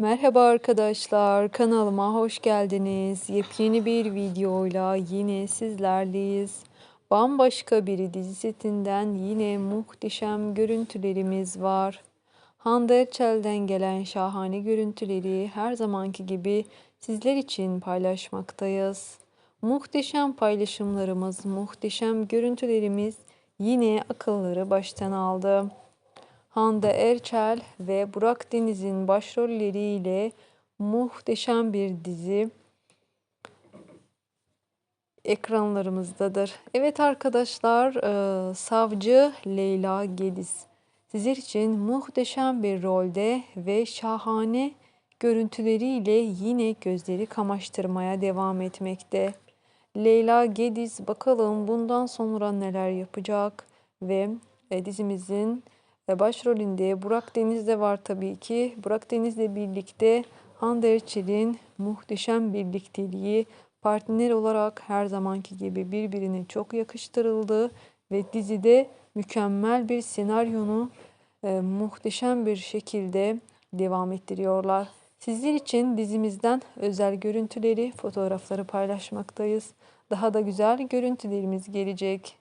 Merhaba arkadaşlar, kanalıma hoş geldiniz. Yepyeni bir videoyla yine sizlerleyiz. Bambaşka bir dizi setinden yine muhteşem görüntülerimiz var. Hande Erçel'den gelen şahane görüntüleri her zamanki gibi sizler için paylaşmaktayız. Muhteşem paylaşımlarımız, muhteşem görüntülerimiz yine akılları baştan aldı. Hande Erçel ve Burak Deniz'in başrolleriyle muhteşem bir dizi ekranlarımızdadır. Evet arkadaşlar, e, Savcı Leyla Gediz sizler için muhteşem bir rolde ve şahane görüntüleriyle yine gözleri kamaştırmaya devam etmekte. Leyla Gediz bakalım bundan sonra neler yapacak ve dizimizin e, başrolünde Burak Deniz de var tabii ki. Burak Deniz'le birlikte Hande Erçel'in muhteşem birlikteliği partner olarak her zamanki gibi birbirine çok yakıştırıldı ve dizide mükemmel bir senaryonu e, muhteşem bir şekilde devam ettiriyorlar. Sizler için dizimizden özel görüntüleri, fotoğrafları paylaşmaktayız. Daha da güzel görüntülerimiz gelecek.